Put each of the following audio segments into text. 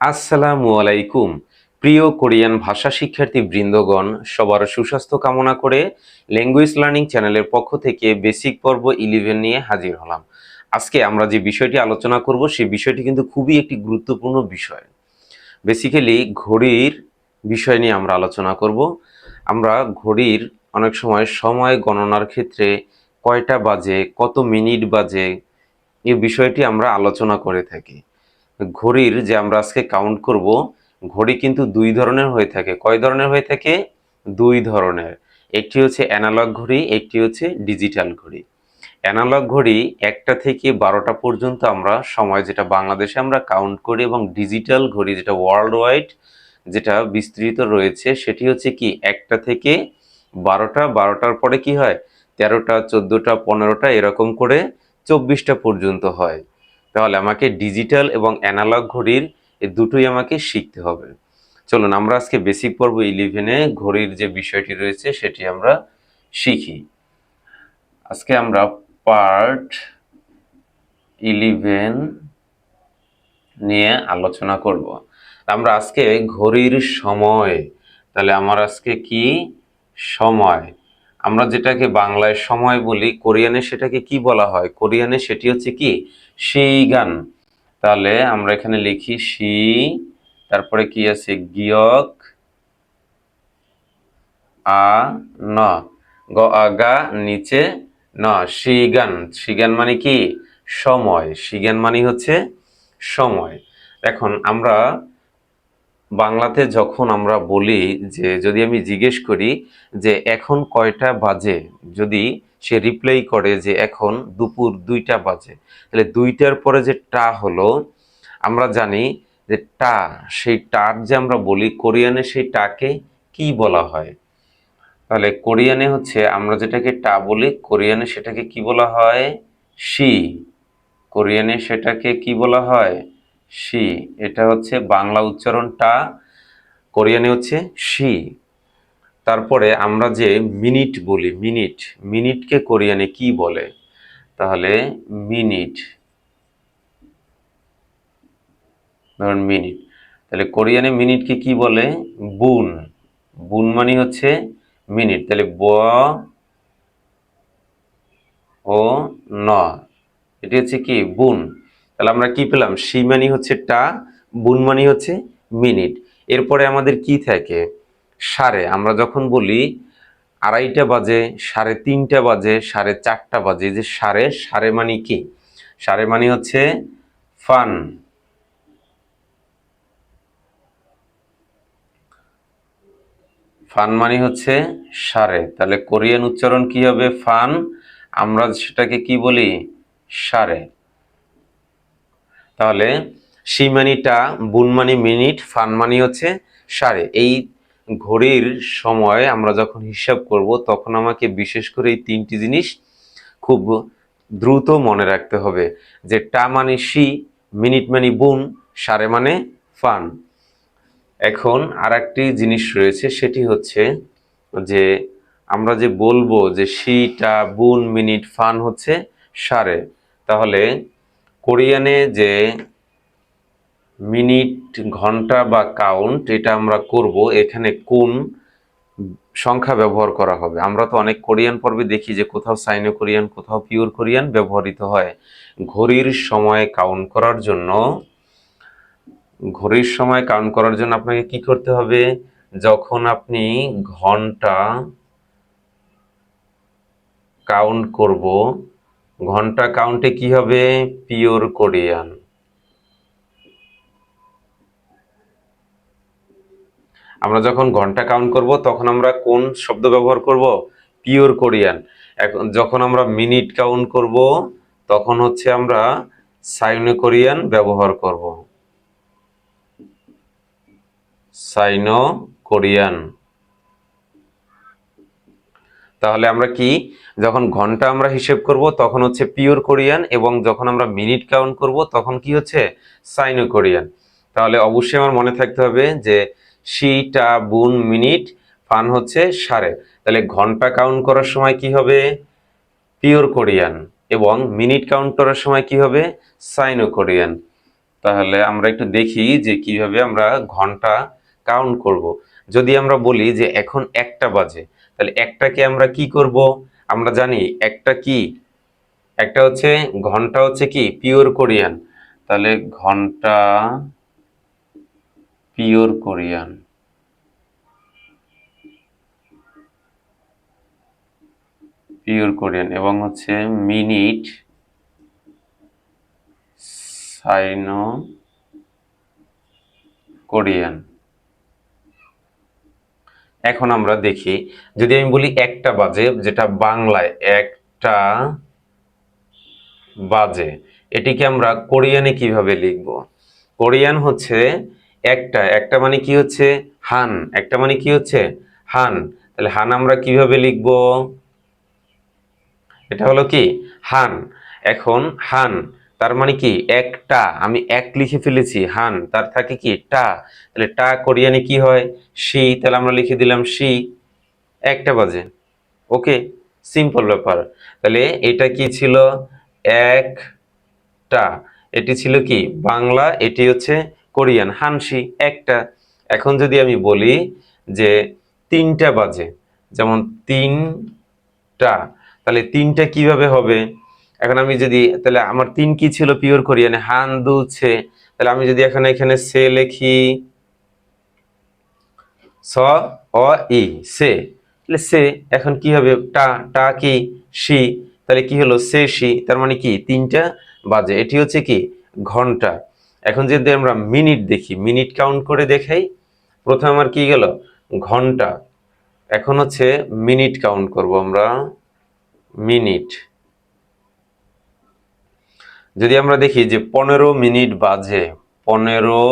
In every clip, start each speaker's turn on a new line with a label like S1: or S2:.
S1: আসসালামু আলাইকুম। প্রিয় কোরিয়ান ভাষা শিক্ষার্থী বৃন্দগণ, সবার সুস্বাস্থ্য কামনা করে ল্যাঙ্গুয়েজ লার্নিং চ্যানেলের পক্ষ থেকে বেসিক পর্ব ইলেভেন নিয়ে হাজির হলাম। আজকে আমরা যে বিষয়টি আলোচনা করব সেই বিষয়টি কিন্তু খুবই একটি গুরুত্বপূর্ণ বিষয়। বেসিক্যালি ঘড়ির বিষয় নিয়ে আমরা আলোচনা করব। আমরা ঘড়ির অনেক সময় সময় গণনার ক্ষেত্রে কয়টা বাজে, কত মিনিট বাজে এই বিষয়টি আমরা আলোচনা করে থাকি। ঘড়ির যে আমরা আজকে কাউন্ট করব, ঘড়ি কিন্তু দুই ধরনের হয়ে থাকে। কয় ধরনের হয়ে থাকে? দুই ধরনের। একটি হচ্ছে অ্যানালগ ঘড়ি, একটি হচ্ছে ডিজিটাল ঘড়ি। অ্যানালগ ঘড়ি একটা থেকে বারোটা পর্যন্ত আমরা সময় যেটা বাংলাদেশে আমরা কাউন্ট করি এবং ডিজিটাল ঘড়ি যেটা ওয়ার্ল্ড ওয়াইড যেটা বিস্তৃত রয়েছে, সেটি হচ্ছে কি একটা থেকে বারোটা, বারোটার পরে কি হয়? তেরোটা, চোদ্দোটা, পনেরোটা এরকম করে চব্বিশটা পর্যন্ত হয়। তাহলে আমাকে ডিজিটাল এবং অ্যানালগ ঘড়ির এই দুটোই আমাকে শিখতে হবে। চলুন, আমরা আজকে বেসিক পর্ব ইলেভেনে ঘড়ির যে বিষয়টি রয়েছে সেটি আমরা শিখি। আজকে আমরা পার্ট ইলেভেন নিয়ে আলোচনা করব। আমরা আজকে ঘড়ির সময়, তাহলে আমার আজকে কি সময়? আমরা যেটাকে বাংলায় সময় বলি, কোরিয়ানে সেটাকে কি বলা হয়? কোরিয়ানে সেটি হচ্ছে কি? গান। তাহলে আমরা এখানে লিখি শি তারপরে কি আছে? গিয়ক, আ, ন। গ আগা নিচে, ন। সি গান। শিগান শিগান মানে কি? সময়। শিগান মানে হচ্ছে সময়। এখন আমরা বাংলাতে যখন আমরা বলি যে, যদি আমি জিজ্ঞেস করি যে, এখন কয়টা বাজে? যদি সে রিপ্লাই করে যে, এখন দুপুর দুইটা বাজে। তাহলে দুইটার পরে যে টা হলো, আমরা জানি যে টা, সেই টার যে আমরা বলি, কোরিয়ানে সেই টাকে কি বলা হয়? তাহলে কোরিয়ানে হচ্ছে, আমরা যেটাকে টা বলি, কোরিয়ানে সেটাকে কি বলা হয়? শি। কোরিয়ানে সেটাকে কি বলা হয়? শি, এটা হচ্ছে বাংলা উচ্চারণটা, কোরিয়ানে হচ্ছে শি। তারপরে আমরা যে মিনিট বলি, মিনিট মিনিটকে কোরিয়ানে কি বলে? তাহলে মিনিট, ধরুন মিনিট, তাহলে কোরিয়ানে মিনিটকে কি বলে? বুন বুন মানে হচ্ছে মিনিট, তাহলে ব, ও, ন, এটি হচ্ছে কি? বুন। তাহলে আমরা কি পেলাম? সি মানি হচ্ছে টা বুন মানি হচ্ছে মিনিট। এরপরে আমাদের কি থাকে? সাড়ে। আমরা যখন বলি আড়াইটা বাজে, সাড়ে তিনটা বাজে, সাড়ে চারটা বাজে যে সাড়ে সাড়ে মানি কি? সাড়ে মানি হচ্ছে ফান। ফান মানি হচ্ছে সাড়ে। তাহলে কোরিয়ান উচ্চারণ কি হবে? ফান। আমরা সেটাকে কি বলি? সাড়ে। তাহলে সিমানিটা বুনমানি মিনিট ফান মানি হচ্ছে সাড়ে। এই ঘড়ির সময় আমরা যখন হিসাব করব, তখন আমাকে বিশেষ করে এই তিনটি জিনিস খুব দ্রুত মনে রাখতে হবে, যে টা মানে সি, মিনিট মানে বুন, সাড়ে মানে ফান। এখন আর একটি জিনিস রয়েছে, সেটি হচ্ছে যে আমরা যে বলব যে সিটা বুন, মিনিট, ফান হচ্ছে সাড়ে, তাহলে কোরিয়ানে যে মিনিট, ঘণ্টা বা কাউন্ট এটা আমরা করব, এখানে কোন সংখ্যা ব্যবহার করা হবে। আমরা তো অনেক কোরিয়ান পর্বে দেখি যে কোথাও সাইনো কোরিয়ান, কোথাও পিওর কোরিয়ান ব্যবহৃত হয়। ঘড়ির সময় কাউন্ট করার জন্য, ঘড়ির সময় কাউন্ট করার জন্য আপনাকে কি করতে হবে? যখন আপনি ঘণ্টা কাউন্ট করব ঘণ্টা কাউন্টে কি হবে? পিওর কোরিয়ান আমরা যখন ঘণ্টা কাউন্ট করব, তখন আমরা কোন শব্দ ব্যবহার করব? পিওর কোরিয়ান এখন যখন আমরা মিনিট কাউন্ট করব, তখন হচ্ছে আমরা সাইনো কোরিয়ান ব্যবহার করব। সাইনো কোরিয়ান তাহলে আমরা কি? যখন ঘণ্টা আমরা হিসেব করব, তখন হচ্ছে পিওর কোরিয়ান এবং যখন আমরা মিনিট কাউন্ট করব, তখন কি হচ্ছে? সাইনো কোরিয়ান তাহলে অবশ্যই আমার মনে থাকতে হবে যে সিটা বুন মিনিট ফান হচ্ছে সাড়ে তাহলে ঘণ্টা কাউন্ট করার সময় কি হবে? পিওর কোরিয়ান এবং মিনিট কাউন্ট করার সময় কি হবে? সাইনো কোরিয়ান তাহলে আমরা একটু দেখি যে কীভাবে আমরা ঘণ্টা কাউন্ট করব। যদি আমরা বলি যে এখন একটা বাজে তাহলে একটাকে আমরা কি করব? আমরা জানি একটা কি? একটা হচ্ছে, ঘণ্টা হচ্ছে কি? পিওর কোরিয়ান তাহলে ঘণ্টা পিওর কোরিয়ান পিওর কোরিয়ান এবং হচ্ছে মিনিট সাইনো কোরিয়ান এখন আমরা দেখি, যদি আমি বলি একটা বাজে, যেটা বাংলায় একটা বাজে, এটিকে আমরা কোরিয়ানে কীভাবে লিখব? কোরিয়ান হচ্ছে একটা একটা মানে কি হচ্ছে? হান, একটা মানে কি হচ্ছে? হান। তাহলে হান আমরা কীভাবে লিখব? এটা হলো কি? হান। এখন হান তার মানে কি? একটা, আমি এক লিখে ফেলেছি, হান, তার থাকে কি টা? তাহলে টা কোরিয়ানে কি হয়? সি, তাহলে আমরা লিখে দিলাম সি। একটা বাজে। ওকে, সিম্পল ব্যাপার। তাহলে এটা কি ছিল? একটা। এটি ছিল কি? বাংলা, এটি হচ্ছে কোরিয়ান। হানসি একটা। এখন যদি আমি বলি যে তিনটা বাজে, যেমন তিনটা, তাহলে তিনটা কীভাবে হবে? এখন আমি যদি, তাহলে আমার তিন কি ছিল পিওর কোরিয়ানে হান দু ছে তাহলে আমি যদি এখানে এখানে সে লিখি। স, অ, ই, সে। তাহলে সে এখন কি হবে? টা টা কি? সি তাহলে কি হলো? সে সি তার মানে কি? তিনটা বাজে। এটি হচ্ছে কি? ঘণ্টা। এখন যদি আমরা মিনিট দেখি, মিনিট কাউন্ট করে দেখাই, প্রথমে আমার কি গেল? ঘণ্টা। এখন হচ্ছে মিনিট কাউন্ট করব আমরা। মিনিট। যদি আমরা দেখি যে পনেরো মিনিট বাজে, পনেরো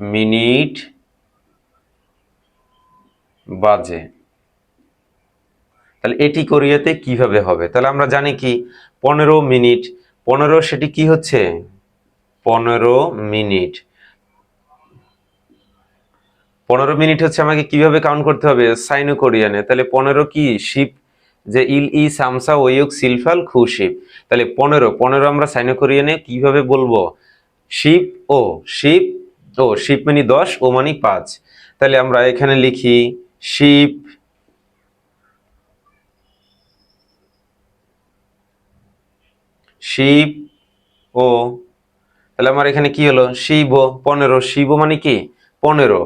S1: মিনিট বাজে, তাহলে এটি কোরিয়াতে কীভাবে হবে? তাহলে আমরা জানি কি, পনেরো মিনিট, পনেরো সেটি কি হচ্ছে? পনেরো মিনিট। পনেরো মিনিট হচ্ছে আমাকে কীভাবে কাউন্ট করতে হবে? সাইনো কোরিয়ানে। তাহলে পনেরো কি? শিপ যে ইল ই সামসা ওয়ুক সিলফাল খুশিপ তাহলে পনেরো পনেরো আমরা সাইনো কোরিয়ানে কীভাবে বলব? শিপ ও শিপ ও, শিপ মানে দশ, ও মানে পাঁচ। তাহলে আমরা এখানে লিখি, শিপ শিব ও, তাহলে আমার এখানে কি হলো? শিব পনেরো। শিব মানে কি? পনেরো।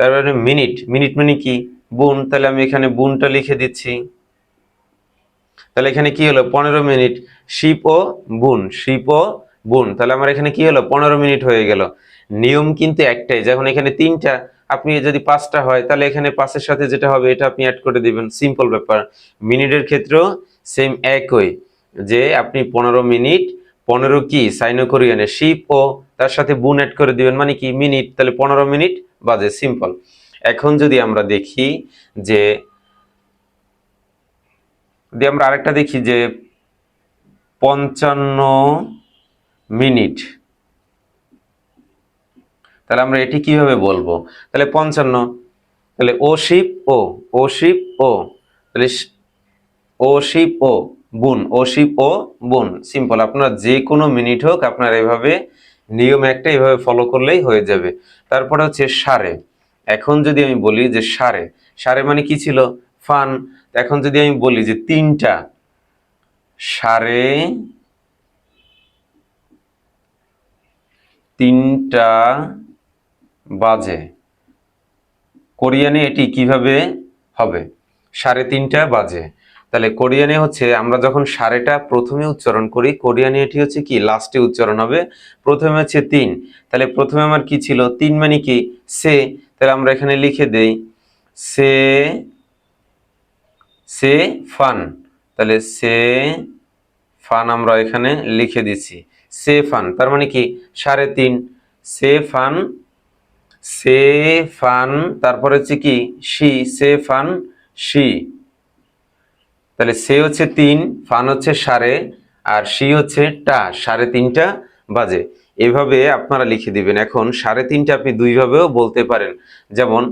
S1: তারপরে মিনিট। মিনিট মানে কি? বুন। তাহলে আমি এখানে বুনটা লিখে দিচ্ছি। তাহলে এখানে কি হলো? পনেরো মিনিট। শিপ ও বুন, শিপ ও বুন। তাহলে আমার এখানে কি হলো? পনেরো মিনিট হয়ে গেল। নিয়ম কিন্তু একটাই, যখন এখানে তিনটা, আপনি যদি পাঁচটা হয়, তাহলে এখানে পাঁচের সাথে যেটা হবে, এটা আপনি অ্যাড করে দিবেন। সিম্পল ব্যাপার। মিনিটের ক্ষেত্রেও সেম একই, যে আপনি পনেরো মিনিট, পনেরো কি? সাইনো কোরিয়ানে শিপ ও তার সাথে বুন অ্যাড করে দিবেন মানে কি? মিনিট। তাহলে পনেরো মিনিট বাজে সিম্পল এখন যদি আমরা দেখি যে যদি আমরা আরেকটা দেখি যে পঞ্চান্ন মিনিট। তাহলে আমরা এটি কীভাবে বলব? তাহলে পঞ্চান্ন, তাহলে ও শিপ ও ও শিপ ও, তাহলে ও শিপ ও, বুন, ও শিপ ও, বুন। সিম্পল আপনার যে কোনো মিনিট হোক আপনার এভাবে নিয়ম একটা এভাবে ফলো করলেই হয়ে যাবে। তারপরে হচ্ছে সারে। এখন যদি আমি বলি যে সারে সারে মানে কি ছিল? ফান। এখন যদি আমি বলি যে তিনটা, সাড়ে তিনটা বাজে। কোরিয়ানে এটি কীভাবে হবে? সাড়ে তিনটা বাজে। তাহলে কোরিয়ানে হচ্ছে আমরা যখন সাড়েটা প্রথমে উচ্চারণ করি, কোরিয়ানে এটি হচ্ছে কি? লাস্টে উচ্চারণ হবে। প্রথমে হচ্ছে তিন। তাহলে প্রথমে আমার কি ছিল? তিন মানে কি? সে। তাহলে আমরা এখানে লিখে দেই, সে সে ফান। তাহলে সে ফান আমরা এখানে লিখে দিচ্ছি। সে ফান, তার মানে কি? সাড়ে তিন। সে ফান সে ফান, তারপরে হচ্ছে কি? সি সে ফান সি তাহলে সে হচ্ছে তিন, ফান হচ্ছে সাড়ে, আর সি হচ্ছে টা। সাড়ে তিনটা বাজে। এভাবে আপনারা লিখে দিবেন। এখন সাড়ে তিনটা আপনি দুইভাবেও বলতে পারেন। যেমন,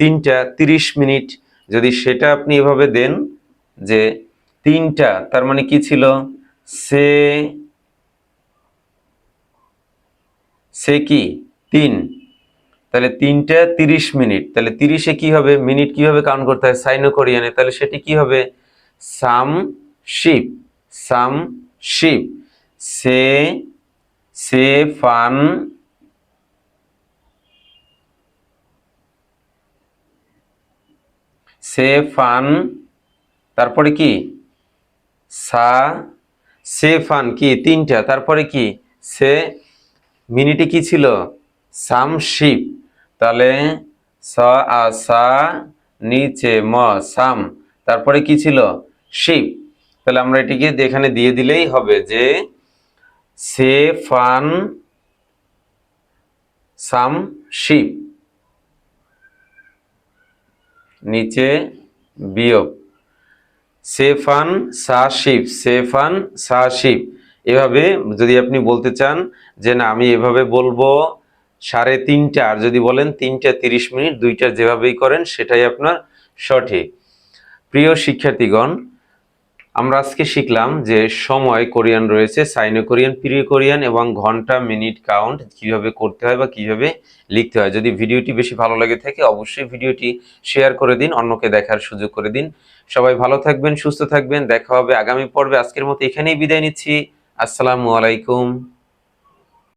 S1: তিনটা তিরিশ মিনিট যদি সেটা আপনি এভাবে দেন যে তিনটা, তার মানে কি ছিল? সে সে কি? তিন। তাহলে তিনটা তিরিশ মিনিট। তাহলে তিরিশে কি হবে? মিনিট কীভাবে কাউন্ট করতে হয়? সাইনো কোরিয়ানে তাহলে সেটি কি হবে? সাম শিপ। সাম শিপ। সে সে ফান সে ফান, তারপরে কি? সা, সে ফান কি? তিনটা, তারপরে কি? সে মিনিটে কি ছিল? সাম শিপ তাহলে স, আ, সা, নিচে ম, সাম। তারপরে কি ছিল? শিপ তাহলে আমরা এটিকে এখানে দিয়ে দিলেই হবে যে সে ফান, সাম শিপ নিচে বিয়োগ। সেফান সাশিব সেফান সাশিব এভাবে যদি আপনি বলতে চান যে না, আমি এভাবে বলব, সাড়ে তিনটা, আর যদি বলেন তিনটা তিরিশ মিনিট, দুইটা যেভাবেই করেন, সেটাই আপনার সঠিক। প্রিয় শিক্ষার্থীগণ আমরা আজকে শিখলাম যে সময় কোরিয়ান রয়েছে, সাইনো কোরিয়ান প্রিয় কোরিয়ান এবং ঘণ্টা, মিনিট, কাউন্ট কীভাবে করতে হয় বা কীভাবে লিখতে হয়। যদি ভিডিওটি বেশি ভালো লাগে থাকে, অবশ্যই ভিডিওটি শেয়ার করে দিন, অন্যকে দেখার সুযোগ করে দিন। সবাই ভালো থাকবেন, সুস্থ থাকবেন, দেখা হবে আগামী পর্বে। আজকের মতো এখানেই বিদায় নিচ্ছি। আসসালামু আলাইকুম।